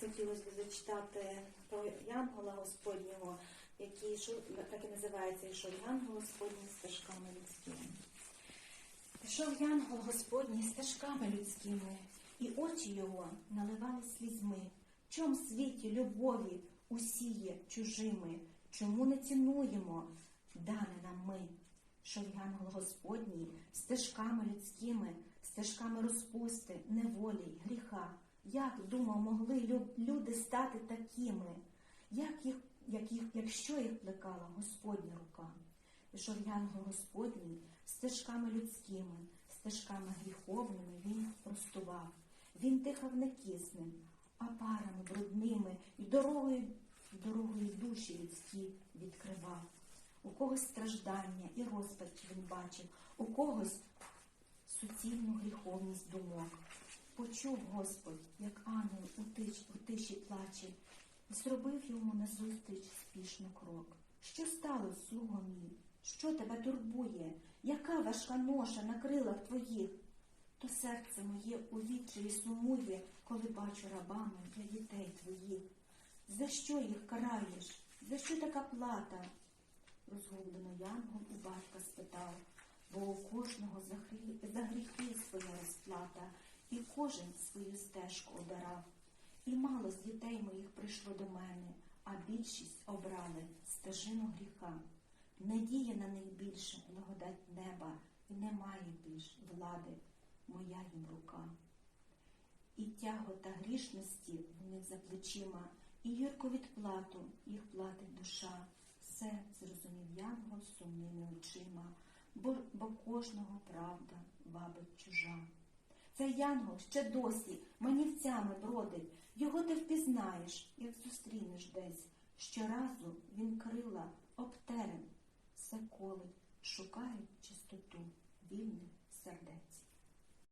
Хотілося б зачитати про Янгола Господнього, який так і називається, йшов Янгол Господній стежками людськими. Пішов Янгол Господній стежками людськими, і очі його наливали слізьми. Чом світі любові усіє чужими, чому не цінуємо дане нам ми? Шов Янгол Господній стежками людськими, стежками розпусти, неволі, гріха. Як думав, могли люди стати такими, як їх, як їх, якщо їх плекала Господня рука? Пішов Янгол Господній стежками людськими, стежками гріховними він простував. Він дихав не киснем, а парами брудними, і дорогою, дорогою душі людські відкривав. У когось страждання і розпач він бачив, у когось суцільну гріховність думок. Почув Господь, як ангел у тиші, у тиші плаче, і зробив йому назустріч спішно крок. Що стало, слуго мій? Що тебе турбує? Яка важка ноша на крилах твоїх? То серце моє у відчаї сумує, коли бачу рабами для дітей твоїх. За що їх караєш? За що така плата? Розгублено Янгол у батька спитав, бо у кожного за гріхи своя розплата, і кожен свою стежку обирав. І мало з дітей моїх прийшло до мене, а більшість обрали стежину гріха. Не діє на них більше благодать неба, і немає більш влади, моя їм рука. І тягота грішності в них за плечима, і гірку відплату їх платить душа. Все зрозумів Янгол сумними очима, бо, бо кожного правда вабить чужа. Цей Янгол ще досі манівцями бродить, його ти впізнаєш, як зустрінеш десь. Щоразу він крила обтерем, все колить, шукає чистоту вільних